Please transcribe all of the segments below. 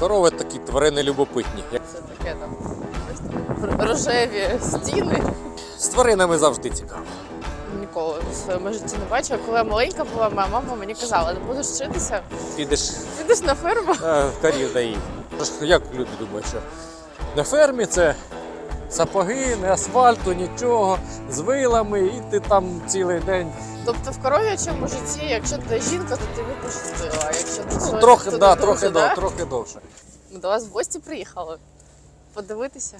Корови такі тварини любопитні. Це таке там рожеві стіни. З тваринами завжди цікаво. Ніколи в своєму житті не бачила. Коли я маленька була, моя мама мені казала, не будеш вчитися, Підеш підеш на ферму. е, корів Як люди думають, що на фермі це сапоги, не асфальту, нічого, з вилами, і ти там цілий день. Тобто в коров'ячому житті, якщо ти жінка, то тобі пощастило. А якщо ти Ну, чоловік, трохи, то да, не трохи, дуже, да, да? трохи довше. Ми до вас в гості приїхали. Подивитися.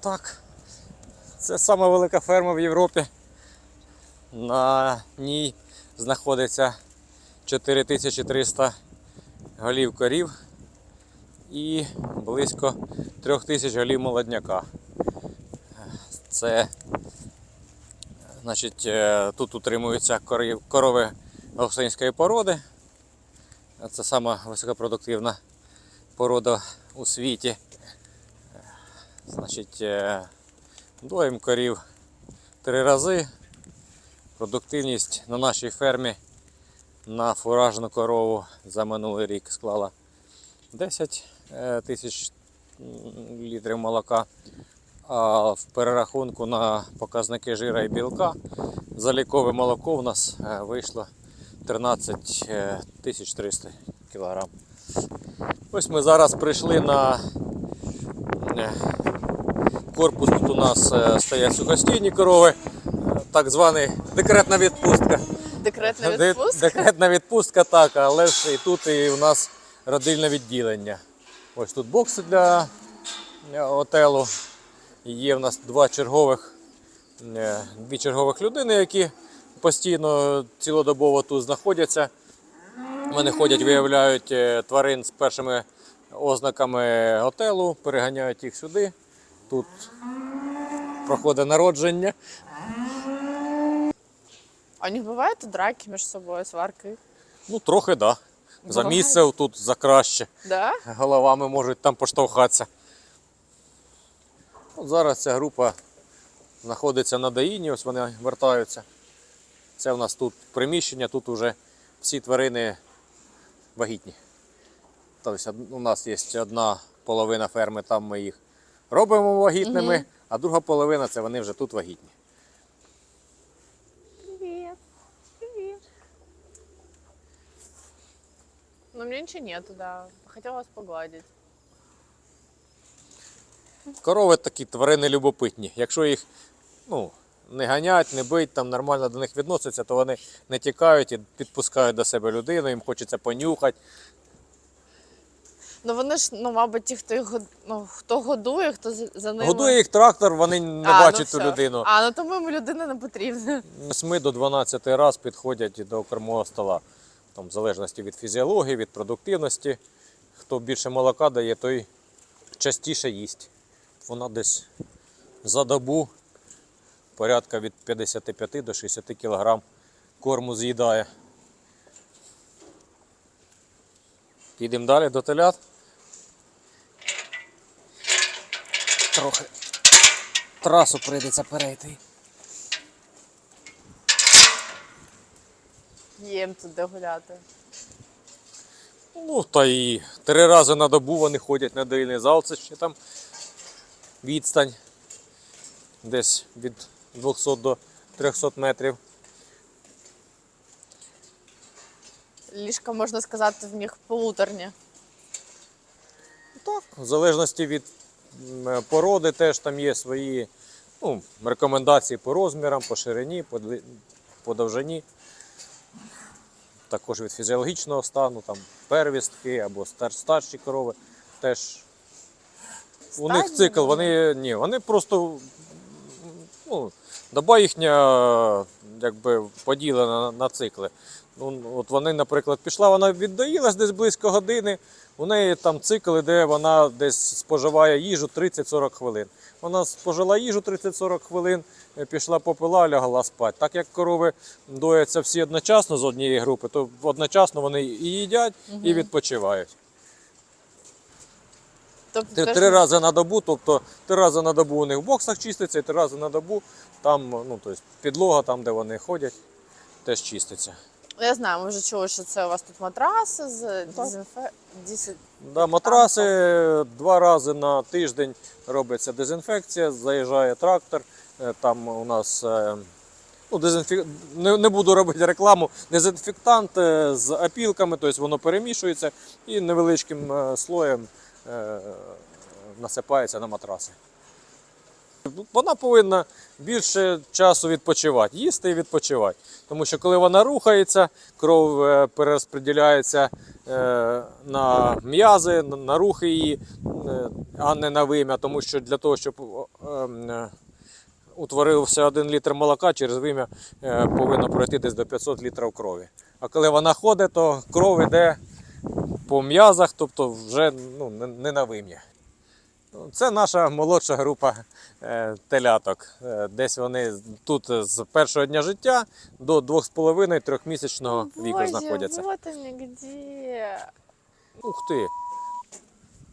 Так. Це сама велика ферма в Європі. На ній знаходиться 4300 голів корів і близько 3000 голів молодняка. Це значить, е, тут утримуються корови гостинської породи. Це сама високопродуктивна порода у світі. Значить, е, доїм корів три рази. Продуктивність на нашій фермі на фуражну корову за минулий рік склала 10 е, тисяч літрів молока. А в перерахунку на показники жира і білка залікове молоко в нас е, вийшло 13 е, 300 кілограм. Ось ми зараз прийшли на е, корпус тут у нас е, стоять сухостійні корови, так званий декретна відпустка. Декретна відпустка. Декретна відпустка, так, але ж і тут і у нас родильне відділення. Ось тут бокси для отелу. Є в нас два чергових, е, дві чергових людини, які постійно цілодобово тут знаходяться. Вони ходять, виявляють е, тварин з першими ознаками готелу, переганяють їх сюди. Тут проходить народження. А них бувають драки між собою, сварки? Ну, трохи, так. Да. За місце тут за краще. Да? Головами можуть там поштовхатися. От зараз ця група знаходиться на Даїні, ось вони вертаються. Це в нас тут приміщення, тут вже всі тварини вагітні. Тобто у нас є одна половина ферми, там ми їх робимо вагітними, Мгм. а друга половина це вони вже тут вагітні. Привет. Привет. Ну, мне ничего нету, да. Хотела вас погладить. Корови такі тварини любопитні. Якщо їх ну, не ганять, не бить, там нормально до них відносяться, то вони не тікають і підпускають до себе людину, їм хочеться понюхати. Ну вони ж, ну, мабуть, ті, хто їх год- ну, хто годує, хто з- за ними. Годує їх трактор, вони не А, бачать ну ту все. людину. А, ну тому йому людина не потрібна. З 8 до 12 раз підходять до кормового стола. Там, в залежності від фізіології, від продуктивності. Хто більше молока дає, той частіше їсть. Вона десь за добу порядка від 55 до 60 кг корму з'їдає. Підемо далі до телят. Трохи трасу прийдеться перейти. Їм тут де гуляти. Ну, та і три рази на добу вони ходять на доїльний зал, це ще там відстань десь від 200 до 300 метрів. Ліжка, можна сказати, в них полуторні. Так, в залежності від породи теж там є свої ну, рекомендації по розмірам, по ширині, по, по довжині. Також від фізіологічного стану, там первістки або стар, старші корови теж. У них цикл, вони? ні, вони просто ну, доба їхня якби поділена на, на цикли. Ну, от вони, наприклад, пішла, вона віддоїлась десь близько години. У неї там цикл, де вона десь споживає їжу 30-40 хвилин. Вона спожила їжу 30-40 хвилин, е, пішла попила, лягла спати. Так як корови дояться всі одночасно з однієї групи, то одночасно вони і їдять, і відпочивають. Тобто, Три, теж три рази на добу, тобто три рази на добу у них в боксах чиститься, і три рази на добу там, ну, тобто підлога, там, де вони ходять, теж чиститься. Ну, я знаю, ми вже чули, що це у вас тут матраси з дезінфе... дезі- Да, матраси два рази на тиждень робиться дезінфекція, заїжджає трактор. е, Там у нас е, ну, дезінфек... не, не буду робити рекламу. Дезінфектант е, з опілками, тобто воно перемішується і невеличким е, слоєм насипається на матраси. Вона повинна більше часу відпочивати, їсти і відпочивати. Тому що коли вона рухається, кров е, перерозподіляється е, на м'язи, на- рухи її, е, а не на вим'я. Тому що для того, щоб е, е, утворився один літр молока, через вим'я е, повинно пройти десь до 500 літрів крові. А коли вона ходить, то кров йде по м'язах, тобто вже ну, не- на вим'я. Ну, Це наша молодша група е, теляток. Е, Десь вони тут з першого дня життя до 2,5-3 місячного віку Боже, знаходяться. вот они где. Ух ти!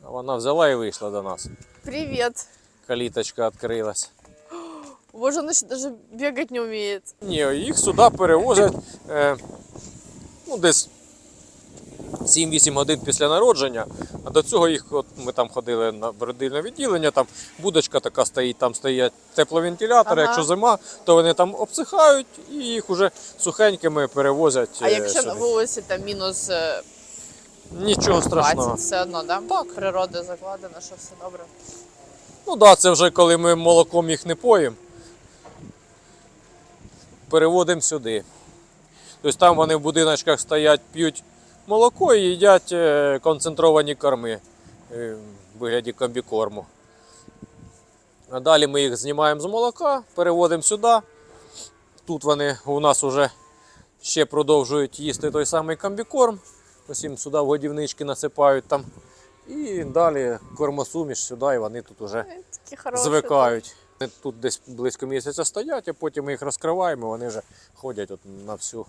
Вона взяла і вийшла до нас. Привет. Каліточка відкрилась. Боже, он еще даже бегать не умеет. Ні, їх сюди перевозять е, ну, десь 7-8 годин після народження. А до цього їх, от ми там ходили на родильне відділення, там будочка така стоїть, там стоять тепловентилятори. Ага. Якщо зима, то вони там обсихають і їх уже сухенькими перевозять. А е, якщо на сюди. вулиці там мінус е, Нічого 20, страшного. все одно, да? Так. Природа закладена, що все добре. Ну так, да, це вже коли ми молоком їх не поїмо. Переводимо сюди. Тобто там вони в будиночках стоять, п'ють молоко і їдять е, концентровані корми е, в вигляді комбікорму. А далі ми їх знімаємо з молока, переводимо сюди. Тут вони у нас вже ще продовжують їсти той самий комбікорм. Ось їм сюди в годівнички насипають там. І далі кормосуміш сюди, і вони тут вже звикають. Вони тут десь близько місяця стоять, а потім ми їх розкриваємо, вони вже ходять от на всю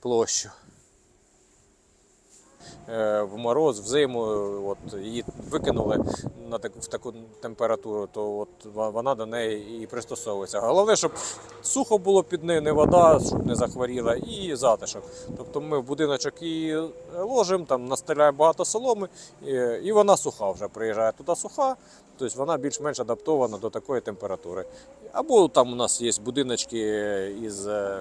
площу. Е, В мороз, в зиму, от, її викинули на так, в таку температуру, то от вона до неї і пристосовується. Головне, щоб сухо було під нею, не вода, щоб не захворіла, і затишок. Тобто ми в будиночок її ложимо, там настеляємо багато соломи, і, і вона суха вже приїжджає туди суха, тобто вона більш-менш адаптована до такої температури. Або там у нас є будиночки із е,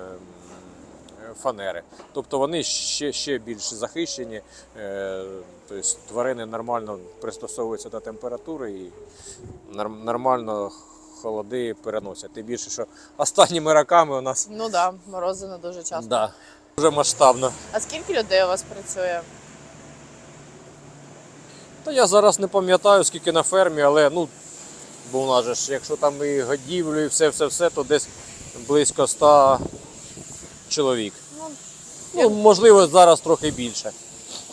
фанери. Тобто вони ще, ще більш захищені, е, тобто тварини нормально пристосовуються до температури і нормально холоди переносять. Тим більше, що останніми роками у нас Ну так, да, морози не дуже часто. да, дуже масштабно. А скільки людей у вас працює? Та я зараз не пам'ятаю, скільки на фермі, але ну, бо у нас же ж, якщо там і годівлю, і все-все-все, то десь близько 100 чоловік. Ну, Ну, можливо, зараз трохи більше.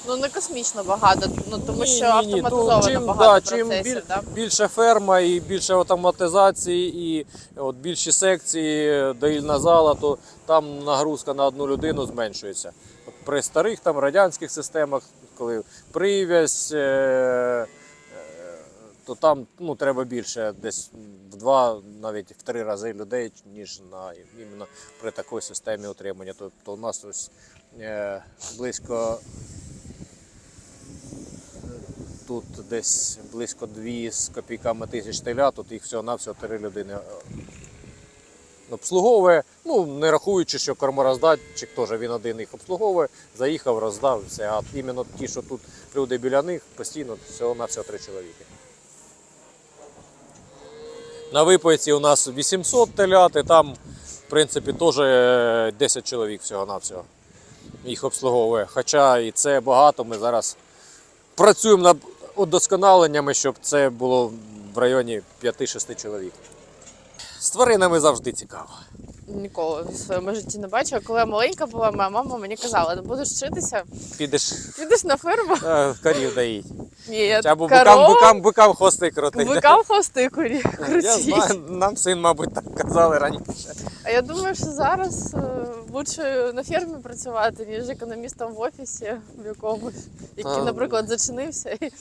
ну не космічно багато, ну тому Ні, що ні, ні, то автоматизовано чим, багато да, чим процесів, біль- да? більше ферма і більше автоматизації, і от більші секції, доїльна зала, то там нагрузка на одну людину зменшується. От при старих там радянських системах, коли прив'язь, е, то там ну, треба більше, десь в два, навіть в три рази людей, ніж на іменно при такій системі утримання. Тобто у нас ось е, близько Тут десь близько 2 з копійками тисяч теля, тут їх всього-навсього три людини е, обслуговує. Ну, не рахуючи, що кормороздатчик теж він один їх обслуговує, заїхав, роздав все. А іменно ті, що тут люди біля них, постійно всього-навсього три чоловіки. На випойці у нас 800 телят, і там, в принципі, теж е, 10 чоловік всього-навсього їх обслуговує. Хоча і це багато, ми зараз працюємо над удосконаленнями, щоб це було в районі 5-6 чоловік. З тваринами завжди цікаво. Ніколи в своєму житті не бачила. Коли я маленька була, моя мама мені казала, будеш вчитися, Підеш підеш на ферму. е, корів доїть. Ні, я Або бикам, бикам, бикам хвости крутить. бикам хвости курі Я знаю, нам син, мабуть, так казали раніше. А я думаю, що зараз е, лучше на фермі працювати, ніж економістом в офісі в якомусь, який, А. наприклад, зачинився. І...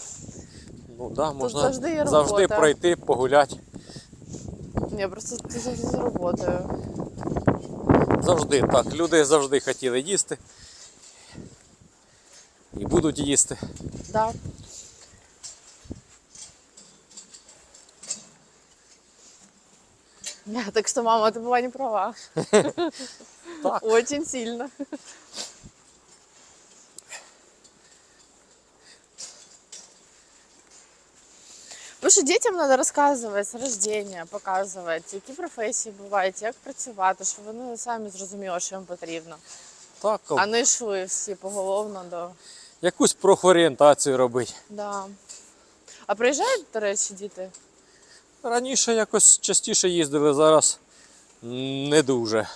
Ну да, можна завжди завжди пройти, погуляти. Ні, просто ти завжди за роботою. Завжди так. Люди завжди хотіли їсти. І будуть їсти. Да. Да, так что, мама, ты была не права. Так. Очень сильно. Тому що дітям треба розказувати з рождення, показувати, які професії бувають, як працювати, щоб вони самі зрозуміли, що їм потрібно. Так, А не йшли всі поголовно до. якусь профорієнтацію робити. Да. А приїжджають, до речі, діти? Раніше якось частіше їздили, зараз не дуже.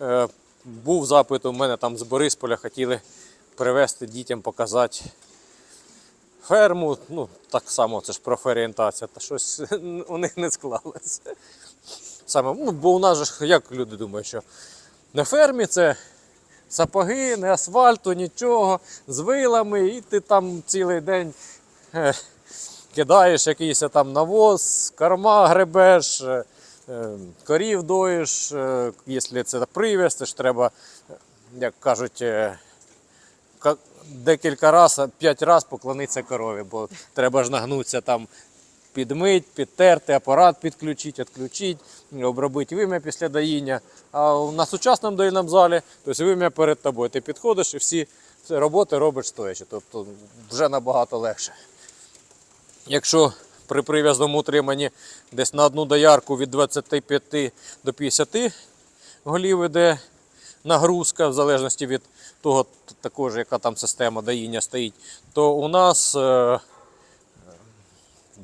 Е, був запит у мене там з Борисполя, хотіли привезти дітям, показати ферму. Ну, так само це ж профорієнтація, та щось у них не склалося. Саме, ну, бо у нас же, як люди думають, що на фермі це сапоги, не асфальту, нічого, з вилами, і ти там цілий день. Кидаєш якийсь там навоз, корма гребеш, е, е, корів доїш, е, якщо це привіз, то ж треба, як кажуть, декілька разів, п'ять разів поклонитися корові, бо треба ж нагнутися там. Підмить, підтерти, апарат підключити, відключити, обробити вим'я після доїння. А на сучасному доїнному залі, тобто вим'я перед тобою. Ти підходиш і всі роботи робиш стоячи. Тобто вже набагато легше. Якщо при прив'язному утриманні десь на одну доярку від 25 до 50 голів іде нагрузка, в залежності від того, також, яка там система доїння стоїть, то у нас е,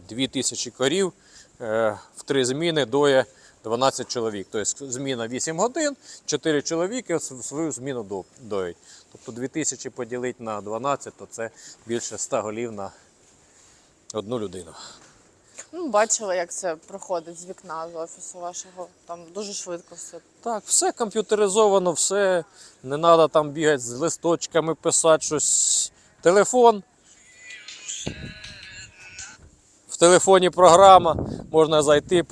2000 корів е, в три зміни доє 12 чоловік. Тобто зміна 8 годин, 4 чоловіки свою зміну до- доють. Тобто 2000 поділити на 12, то це більше 100 голів на одну людину. Ну, бачила, як це проходить з вікна з офісу вашого. Там дуже швидко все. Так, все комп'ютеризовано, все. Не треба там бігати з листочками, писати щось. Телефон. В телефоні програма, можна зайти,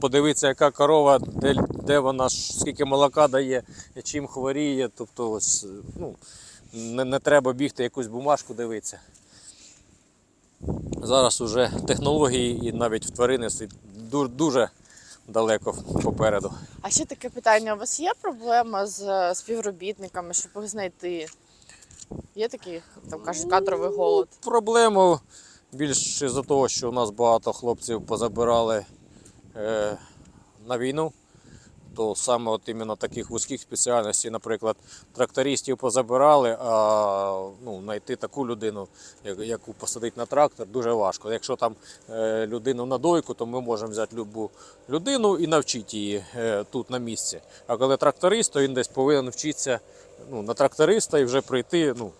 подивитися, яка корова, де, де вона, скільки молока дає, чим хворіє. Тобто, ось, ну, не, не треба бігти якусь бумажку дивитися. Зараз уже технології і навіть в тваринництві дуже, дуже далеко попереду. А ще таке питання: у вас є проблема з е, співробітниками, щоб їх знайти? Є такий, там кажуть, кадровий голод. Проблему більше за того, що у нас багато хлопців позабирали е, на війну, то саме от іменно таких вузьких спеціальностей, наприклад, трактористів позабирали, а ну, знайти таку людину, яку посадити на трактор, дуже важко. Якщо там е, людину на дойку, то ми можемо взяти любу людину і навчити її е, тут на місці. А коли тракторист, то він десь повинен вчитися ну, на тракториста і вже прийти ну,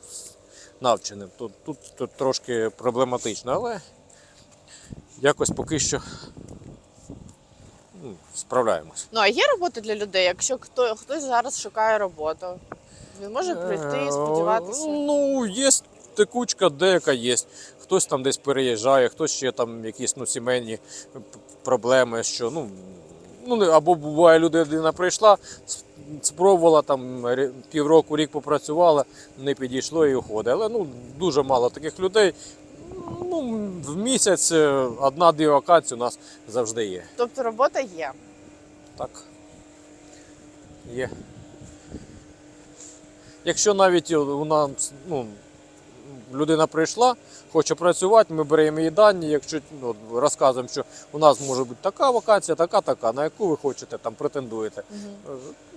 навченим. Тут, тут, тут трошки проблематично, але якось поки що ну, справляємось. Ну а є робота для людей, якщо хто, хтось зараз шукає роботу. Він може прийти Е, і сподіватися. Ну, є текучка, деяка є. Хтось там десь переїжджає, хтось ще там якісь ну, сімейні проблеми, що ну. Ну, або буває, людина прийшла, спробувала там півроку, рік попрацювала, не підійшло і уходить. Але ну, дуже мало таких людей. Ну, в місяць е, одна-дві вакансії у нас завжди є. Тобто робота є. Так. Є. Якщо навіть у нас ну, людина прийшла, хоче працювати, ми беремо її дані, якщо ну, розказуємо, що у нас може бути така вакансія, така, така, на яку ви хочете, там претендуєте. Е,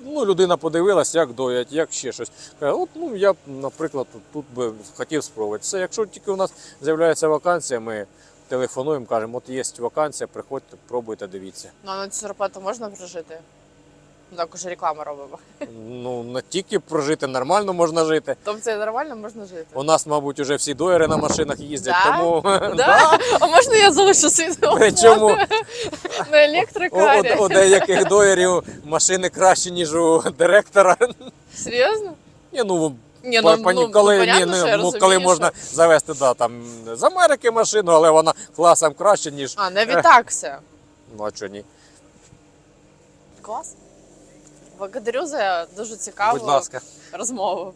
Ну, людина подивилась, як доять, як ще щось. Каже, от ну я наприклад, тут, тут би хотів спробувати. Все, якщо тільки у нас з'являється вакансія, ми телефонуємо, кажемо, от є вакансія, приходьте, пробуйте, дивіться. Ну а на цю зарплату можна прожити? Ну так уже робимо. Ну, не тільки прожити нормально можна жити. Тобто нормально можна жити. У нас, мабуть, вже всі доєри на машинах їздять, Да? тому Да? А можна я залишу світло? причому на у, у, електрокарі? у деяких доєрів машини краще, ніж у директора. Серйозно? Ні, ну, Ні, ну, по- ну, коли, ну, понятно, не- що я ну, розумію, коли що- можна завести да, там, з Америки машину, але вона класом краще, ніж. А, навіть так все. Ну, а чого ні? Клас. Благодарю за дуже цікаву Будь ласка. розмову.